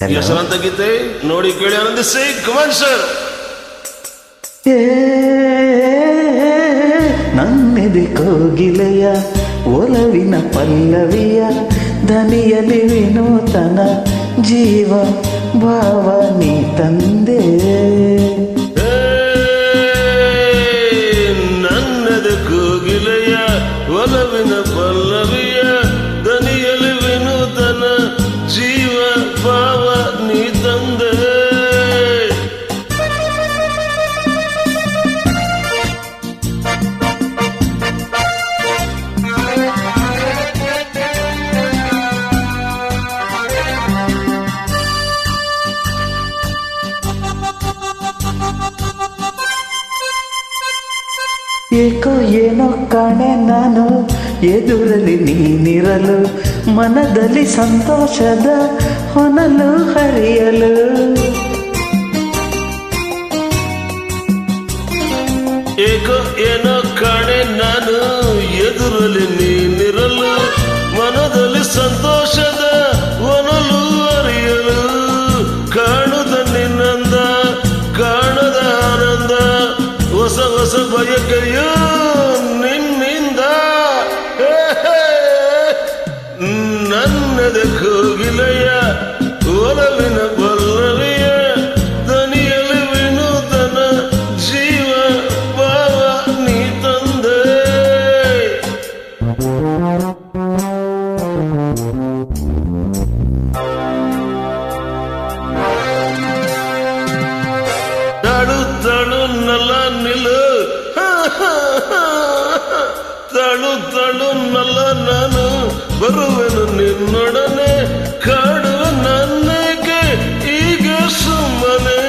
ಹೆಸರಂತ ಗೀತೆ ನೋಡಿ ಕೇಳಿ ಆನಂದಿಸಿ ಕುಮಾರ್ ಸರ್ ಏ ನನ್ನೆದೆ ಕೋಗಿಲೆಯ ಒಲವಿನ ಪಲ್ಲವಿಯ ದನಿಯಲ್ಲಿ ವಿನೂತನ ಜೀವ ಭಾವ ನೀ ತಂದೆ. ಏಕೋ ಏನೋ ಕಾಣೆ ನಾನು ಎದುರಲ್ಲಿ ನೀನಿರಲು ಮನದಲ್ಲಿ ಸಂತೋಷದ ಹೊನಲು ಹರಿಯಲು. ಹೊಸ ಹೊಸ ಬಯಕೆಯು ನಿನ್ನಿಂದ ಹೇ, ಹೇ. ನನ್ನದ ಕೋಗಿಲೆಯ ಒಲವಿನ ಬಲ್ಲವಿಯ ದನಿಯಲ್ಲಿ ವಿನೂತನ ಜೀವ ಭಾವ ನೀ ತಂದೆ ತಾಳು ನಲ ನಿಲು. ತಳು ತಳು ನಲ ನಾನು ಬರುವೆನು ನಿನ್ನೊಡನೆ, ಕಾಡು ನನ್ನಗೆ ಈಗ ಸುಮ್ಮನೆ.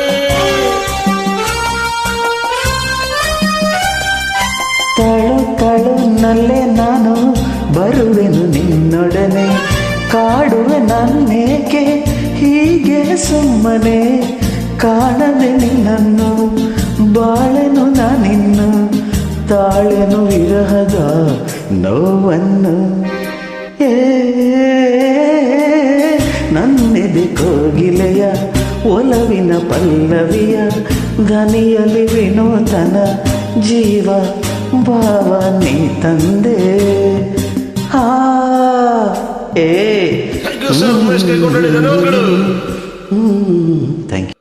ತಳು ತಳು ನಲ್ಲೆ ನಾನು ಬರುವೆನು ನಿನ್ನೊಡನೆ, ಕಾಡುವೆ ನನ್ನೇಕೆ ಹೀಗೆ ಸುಮ್ಮನೆ. ಕಾಣದೆ ನಿನ್ನನ್ನು ಬಾಳೆನು ನಾನಿನ್ನು ತಾಳೆನು ವಿರಹದ ನೋವನ್ನು ಏ ನನ್ನೆದೆ ಕೋಗಿಲೆಯ ಒಲವಿನ ಪಲ್ಲವಿಯ ದನಿಯಲಿ ವಿನೂತನ ಜೀವ ಭಾವ ನೀ ತಂದೆ ಹಾ ಏ ಥ್ಯಾಂಕ್ ಯು